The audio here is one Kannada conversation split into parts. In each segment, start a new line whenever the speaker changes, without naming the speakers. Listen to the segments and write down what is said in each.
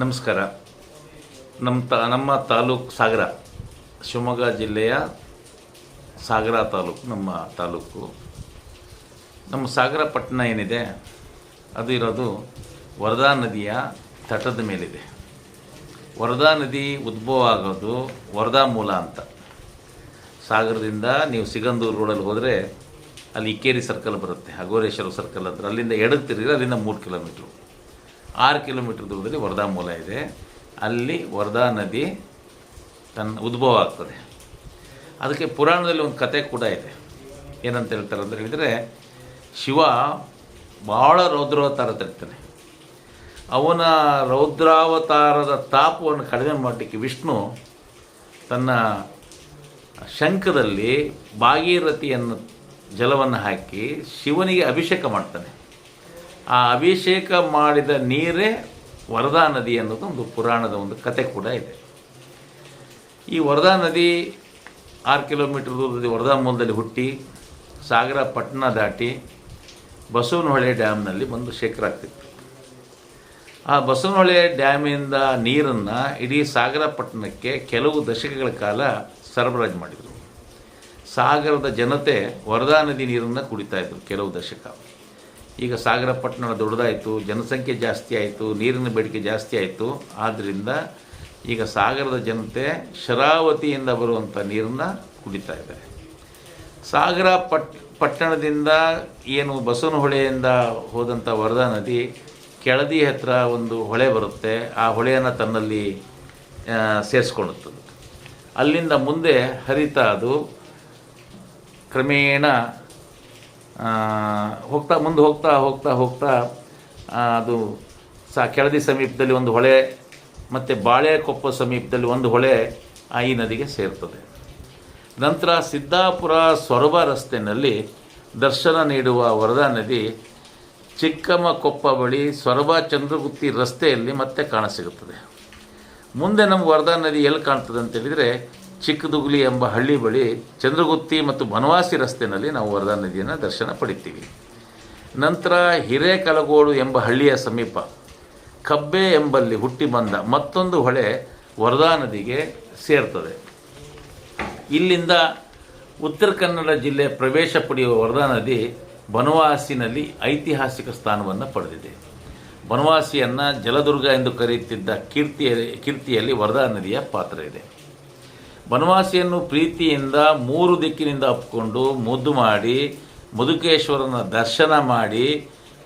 ನಮಸ್ಕಾರ. ನಮ್ಮ ತ, ನಮ್ಮ ತಾಲೂಕು ಸಾಗರ, ಶಿವಮೊಗ್ಗ ಜಿಲ್ಲೆಯ ಸಾಗರ ತಾಲೂಕು, ನಮ್ಮ ತಾಲೂಕು. ನಮ್ಮ ಸಾಗರ ಪಟ್ಟಣ ಏನಿದೆ, ಅದು ಇರೋದು ವರದಾ ನದಿಯ ತಟದ ಮೇಲಿದೆ. ವರದಾ ನದಿ ಉದ್ಭವ ಆಗೋದು ವರದಾ ಮೂಲ ಅಂತ. ಸಾಗರದಿಂದ ನೀವು ಸಿಗಂದೂರು ರೋಡಲ್ಲಿ ಹೋದರೆ ಅಲ್ಲಿ ಇಕ್ಕೇರಿ ಸರ್ಕಲ್ ಬರುತ್ತೆ ಅಗೋರೇಶ್ವರ ಸರ್ಕಲ್ ಹತ್ರ. ಅಲ್ಲಿಂದ ಎಡಗ್ತಿರಿದ್ರೆ ಅಲ್ಲಿಂದ ಮೂರು ಕಿಲೋಮೀಟ್ರು. ಆರು ಕಿಲೋಮೀಟ್ರ್ ದೂರದಲ್ಲಿ ವರದಾ ಮೂಲ ಇದೆ. ಅಲ್ಲಿ ವರದಾ ನದಿ ತನ್ನ ಉದ್ಭವ ಆಗ್ತದೆ. ಅದಕ್ಕೆ ಪುರಾಣದಲ್ಲಿ ಒಂದು ಕತೆ ಕೂಡ ಇದೆ. ಏನಂತ ಹೇಳ್ತಾರೆ ಅಂತ ಹೇಳಿದರೆ, ಶಿವ ಭಾಳ ರೌದ್ರಾವತಾರ ತರ್ತಾನೆ. ಅವನ ರೌದ್ರಾವತಾರದ ತಾಪವನ್ನು ಕಡಿಮೆ ಮಾಡಲಿಕ್ಕೆ ವಿಷ್ಣು ತನ್ನ ಶಂಖದಲ್ಲಿ ಭಾಗೀರಥಿಯನ್ನು ಜಲವನ್ನು ಹಾಕಿ ಶಿವನಿಗೆ ಅಭಿಷೇಕ ಮಾಡ್ತಾನೆ. ಆ ಅಭಿಷೇಕ ಮಾಡಿದ ನೀರೇ ವರದಾ ನದಿ ಅನ್ನೋದು ಒಂದು ಪುರಾಣದ ಒಂದು ಕತೆ ಕೂಡ ಇದೆ. ಈ ವರದಾ ನದಿ ಆರು ಕಿಲೋಮೀಟರ್ ದೂರದಲ್ಲಿ ವರದಾ ಮೂಲದಲ್ಲಿ ಹುಟ್ಟಿ, ಸಾಗರ ಪಟ್ಟಣ ದಾಟಿ ಬಸವನಹೊಳೆ ಡ್ಯಾಮ್ನಲ್ಲಿ ಬಂದು ಶೇಖರ ಆಗ್ತಿತ್ತು. ಆ ಬಸವನಹೊಳೆ ಡ್ಯಾಮಿಂದ ನೀರನ್ನು ಇಡೀ ಸಾಗರ ಪಟ್ಟಣಕ್ಕೆ ಕೆಲವು ದಶಕಗಳ ಕಾಲ ಸರಬರಾಜು ಮಾಡಿದರು. ಸಾಗರದ ಜನತೆ ವರದಾ ನದಿ ನೀರನ್ನು ಕುಡಿತಾ ಇದ್ದರು ಕೆಲವು ದಶಕ. ಈಗ ಸಾಗರ ಪಟ್ಟಣ ದೊಡ್ಡದಾಯಿತು, ಜನಸಂಖ್ಯೆ ಜಾಸ್ತಿ ಆಯಿತು, ನೀರಿನ ಬೇಡಿಕೆ ಜಾಸ್ತಿ ಆಯಿತು. ಆದ್ದರಿಂದ ಈಗ ಸಾಗರದ ಜನತೆ ಶರಾವತಿಯಿಂದ ಬರುವಂಥ ನೀರನ್ನು ಕುಡಿತಾ ಇದ್ದಾರೆ. ಸಾಗರ ಪಟ್, ಪಟ್ಟಣದಿಂದ ಏನು ಬಸವನಹೊಳೆಯಿಂದ ಹೋದಂಥ ವರದಾ ನದಿ ಕೆಳದಿ ಹತ್ರ ಒಂದು ಹೊಳೆ ಬರುತ್ತೆ. ಆ ಹೊಳೆಯನ್ನು ತನ್ನಲ್ಲಿ ಸೇರಿಸ್ಕೊಳ್ಳುತ್ತದೆ. ಅಲ್ಲಿಂದ ಮುಂದೆ ಹರಿತಾ ಅದು ಕ್ರಮೇಣ ಹೋಗ್ತಾ, ಮುಂದೆ ಹೋಗ್ತಾ ಹೋಗ್ತಾ ಹೋಗ್ತಾ ಅದು ಸಾ ಕೆಳದಿ ಸಮೀಪದಲ್ಲಿ ಒಂದು ಹೊಳೆ, ಮತ್ತು ಬಾಳೆಕೊಪ್ಪ ಸಮೀಪದಲ್ಲಿ ಒಂದು ಹೊಳೆ ಆ ಈ ನದಿಗೆ ಸೇರ್ತದೆ. ನಂತರ ಸಿದ್ದಾಪುರ ಸೊರಬ ರಸ್ತೆಯಲ್ಲಿ ದರ್ಶನ ನೀಡುವ ವರದಾ ನದಿ ಚಿಕ್ಕಮ್ಮಕೊಪ್ಪ ಬಳಿ ಸೊರಬ ಚಂದ್ರಗುತ್ತಿ ರಸ್ತೆಯಲ್ಲಿ ಮತ್ತೆ ಕಾಣಸಿಗುತ್ತದೆ. ಮುಂದೆ ನಮ್ಮ ವರದಾ ನದಿ ಎಲ್ಲಿ ಕಾಣ್ತದೆ ಅಂತ ಹೇಳಿದರೆ ಚಿಕ್ಕದುಗುಲಿ ಎಂಬ ಹಳ್ಳಿ ಬಳಿ ಚಂದ್ರಗುತ್ತಿ ಮತ್ತು ಬನವಾಸಿ ರಸ್ತೆಯಲ್ಲಿ ನಾವು ವರದಾ ನದಿಯನ್ನು ದರ್ಶನ ಪಡಿತೀವಿ. ನಂತರ ಹಿರೇಕಲಗೋಡು ಎಂಬ ಹಳ್ಳಿಯ ಸಮೀಪ ಕಬ್ಬೆ ಎಂಬಲ್ಲಿ ಹುಟ್ಟಿ ಬಂದ ಮತ್ತೊಂದು ಹೊಳೆ ವರದಾ ನದಿಗೆ ಸೇರ್ತದೆ. ಇಲ್ಲಿಂದ ಉತ್ತರ ಕನ್ನಡ ಜಿಲ್ಲೆ ಪ್ರವೇಶ ಪಡೆಯುವ ವರದಾ ನದಿ ಬನವಾಸಿನಲ್ಲಿ ಐತಿಹಾಸಿಕ ಸ್ಥಾನವನ್ನು ಪಡೆದಿದೆ. ಬನವಾಸಿಯನ್ನು ಜಲದುರ್ಗ ಎಂದು ಕರೆಯುತ್ತಿದ್ದ ಕೀರ್ತಿಯಲ್ಲಿ ಕೀರ್ತಿಯಲ್ಲಿ ವರದಾ ನದಿಯ ಪಾತ್ರ ಇದೆ. ಬನವಾಸಿಯನ್ನು ಪ್ರೀತಿಯಿಂದ ಮೂರು ದಿಕ್ಕಿನಿಂದ ಅಪ್ಪಿಕೊಂಡು ಮುದ್ದು ಮಾಡಿ, ಮುದುಕೇಶ್ವರನ ದರ್ಶನ ಮಾಡಿ,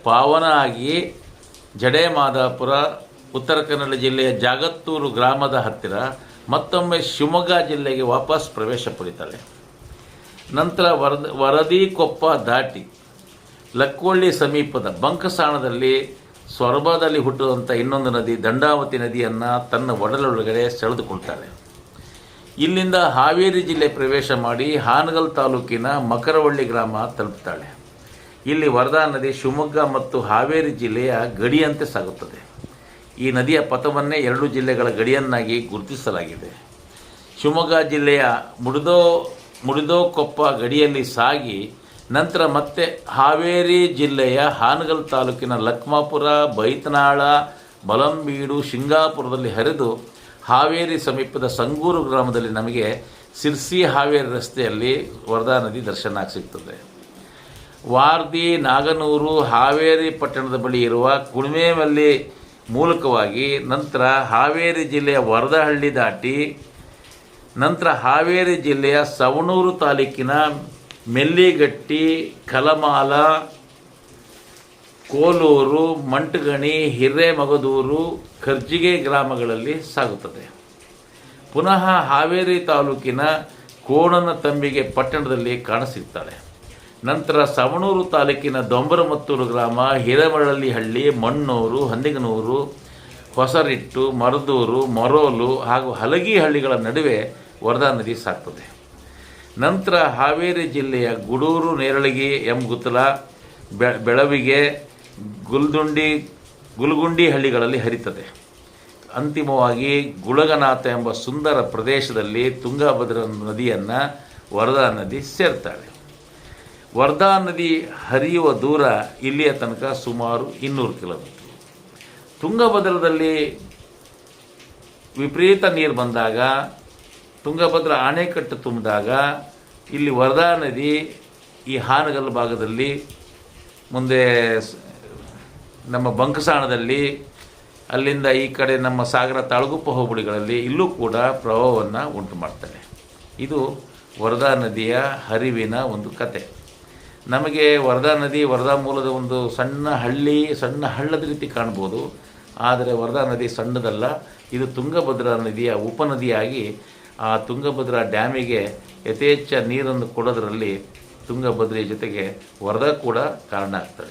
ಪಾವನ ಆಗಿ ಜಡೆ ಮಾದಾಪುರ ಉತ್ತರ ಕನ್ನಡ ಜಿಲ್ಲೆಯ ಜಾಗತ್ತೂರು ಗ್ರಾಮದ ಹತ್ತಿರ ಮತ್ತೊಮ್ಮೆ ಶಿವಮೊಗ್ಗ ಜಿಲ್ಲೆಗೆ ವಾಪಸ್ ಪ್ರವೇಶ ಪಡಿತಾಳೆ ನಂತರ ವರದ, ವರದಿಕೊಪ್ಪ ದಾಟಿ ಲಕ್ಕೊಳ್ಳಿ ಸಮೀಪದ ಬಂಕಸಾಣದಲ್ಲಿ ಸ್ವರ್ಭದಲ್ಲಿ ಹುಟ್ಟುವಂಥ ಇನ್ನೊಂದು ನದಿ ದಂಡಾವತಿ ನದಿಯನ್ನು ತನ್ನ ಒಡಲೊಳಗಡೆ ಸೆಳೆದುಕೊಳ್ತಾಳೆ. ಇಲ್ಲಿಂದ ಹಾವೇರಿ ಜಿಲ್ಲೆ ಪ್ರವೇಶ ಮಾಡಿ ಹಾನಗಲ್ ತಾಲೂಕಿನ ಮಕರವಳ್ಳಿ ಗ್ರಾಮ ತಲುಪ್ತಾಳೆ. ಇಲ್ಲಿ ವರದಾ ನದಿ ಶಿವಮೊಗ್ಗ ಮತ್ತು ಹಾವೇರಿ ಜಿಲ್ಲೆಯ ಗಡಿಯಂತೆ ಸಾಗುತ್ತದೆ. ಈ ನದಿಯ ಪಥವನ್ನೇ ಎರಡು ಜಿಲ್ಲೆಗಳ ಗಡಿಯನ್ನಾಗಿ ಗುರುತಿಸಲಾಗಿದೆ. ಶಿವಮೊಗ್ಗ ಜಿಲ್ಲೆಯ ಮುಡಿದೋ, ಮುಡಿದೋಕೊಪ್ಪ ಗಡಿಯಲ್ಲಿ ಸಾಗಿ ನಂತರ ಮತ್ತೆ ಹಾವೇರಿ ಜಿಲ್ಲೆಯ ಹಾನಗಲ್ ತಾಲೂಕಿನ ಲಕ್ಮಾಪುರ, ಬೈತನಾಳ, ಬಲಂಬೀಡು, ಶಿಂಗಾಪುರದಲ್ಲಿ ಹರಿದು ಹಾವೇರಿ ಸಮೀಪದ ಸಂಗೂರು ಗ್ರಾಮದಲ್ಲಿ ನಮಗೆ ಸಿರ್ಸಿ ಹಾವೇರಿ ರಸ್ತೆಯಲ್ಲಿ ವರದಾ ನದಿ ದರ್ಶನ ಸಿಗ್ತದೆ ವಾರ್ದಿ, ನಾಗನೂರು, ಹಾವೇರಿ ಪಟ್ಟಣದ ಬಳಿ ಇರುವ ಕುಣಿಮೆಮಲ್ಲಿ ಮೂಲಕವಾಗಿ ನಂತರ ಹಾವೇರಿ ಜಿಲ್ಲೆಯ ವರದಹಳ್ಳಿ ದಾಟಿ ನಂತರ ಹಾವೇರಿ ಜಿಲ್ಲೆಯ ಸವಣೂರು ತಾಲೂಕಿನ ಮೆಲ್ಲಿಗಟ್ಟಿ, ಕಲಮಾಲ ಕೋಲೂರು ಮಂಟಗಣಿ, ಹಿರೇಮಗದೂರು, ಖರ್ಜಿಗೆ ಗ್ರಾಮಗಳಲ್ಲಿ ಸಾಗುತ್ತದೆ. ಪುನಃ ಹಾವೇರಿ ತಾಲೂಕಿನ ಕೋಣನ ತಂಬಿಗೆ ಪಟ್ಟಣದಲ್ಲಿ ಕಾಣಸಿಗ್ತಾಳೆ. ನಂತರ ಸವಣೂರು ತಾಲೂಕಿನ ದೊಂಬರಮತ್ತೂರು ಗ್ರಾಮ ಹಳ್ಳಿ, ಮಣ್ಣೂರು, ಹಂದಿಗನೂರು, ಹೊಸರಿಟ್ಟು, ಮರದೂರು, ಮರೋಲು ಹಾಗೂ ಹಲಗಿ ಹಳ್ಳಿಗಳ ನಡುವೆ ವರದಾ ನದಿ ಸಾಕ್ತದೆ ನಂತರ ಹಾವೇರಿ ಜಿಲ್ಲೆಯ ಗುಡೂರು, ನೇರಳಗಿ ಎಂಗುತ್ತಲ ಬೆಳವಿಗೆ ಗುಲ್ದುಂಡಿ, ಗುಲ್ಗುಂಡಿ ಹಳ್ಳಿಗಳಲ್ಲಿ ಹರಿತದೆ. ಅಂತಿಮವಾಗಿ ಗುಳಗನಾಥ ಎಂಬ ಸುಂದರ ಪ್ರದೇಶದಲ್ಲಿ ತುಂಗಭದ್ರಾ ನದಿಯನ್ನು ವರದಾ ನದಿ ಸೇರ್ತಾಳೆ. ವರ್ಧಾ ನದಿ ಹರಿಯುವ ದೂರ ಇಲ್ಲಿಯ ತನಕ ಸುಮಾರು ಇನ್ನೂರು ಕಿಲೋಮೀಟರ್. ತುಂಗಭದ್ರದಲ್ಲಿ ವಿಪರೀತ ನೀರು ಬಂದಾಗ, ತುಂಗಭದ್ರ ಅಣೆಕಟ್ಟು ತುಂಬಿದಾಗ ಇಲ್ಲಿ ವರದಾ ನದಿ ಈ ಹಾನಗಲ್ ಭಾಗದಲ್ಲಿ ಮುಂದೆ ನಮ್ಮ ಬಂಕಸಾಣದಲ್ಲಿ ಅಲ್ಲಿಂದ ಈ ಕಡೆ ನಮ್ಮ ಸಾಗರ ತಾಳಗುಪ್ಪ ಹೋಬಳಿಗಳಲ್ಲಿ ಇಲ್ಲೂ ಕೂಡ ಪ್ರವಾಹವನ್ನು ಉಂಟು ಮಾಡ್ತಾರೆ ಇದು ವರದಾ ನದಿಯ ಹರಿವಿನ ಒಂದು ಕತೆ. ನಮಗೆ ವರದಾ ನದಿ, ವರದಾ ಮೂಲದ ಒಂದು ಸಣ್ಣ ಹಳ್ಳಿ, ಸಣ್ಣ ಹಳ್ಳದ ರೀತಿ ಕಾಣ್ಬೋದು. ಆದರೆ ವರದಾ ನದಿ ಸಣ್ಣದಲ್ಲ, ಇದು ತುಂಗಭದ್ರಾ ನದಿಯ ಉಪನದಿಯಾಗಿ ಆ ತುಂಗಭದ್ರಾ ಡ್ಯಾಮಿಗೆ ಯಥೇಚ್ಛ ನೀರನ್ನು ಕೊಡೋದರಲ್ಲಿ ತುಂಗಭದ್ರೆಯ ಜೊತೆಗೆ ವರದಾ ಕೂಡ ಕಾರಣ ಆಗ್ತದೆ.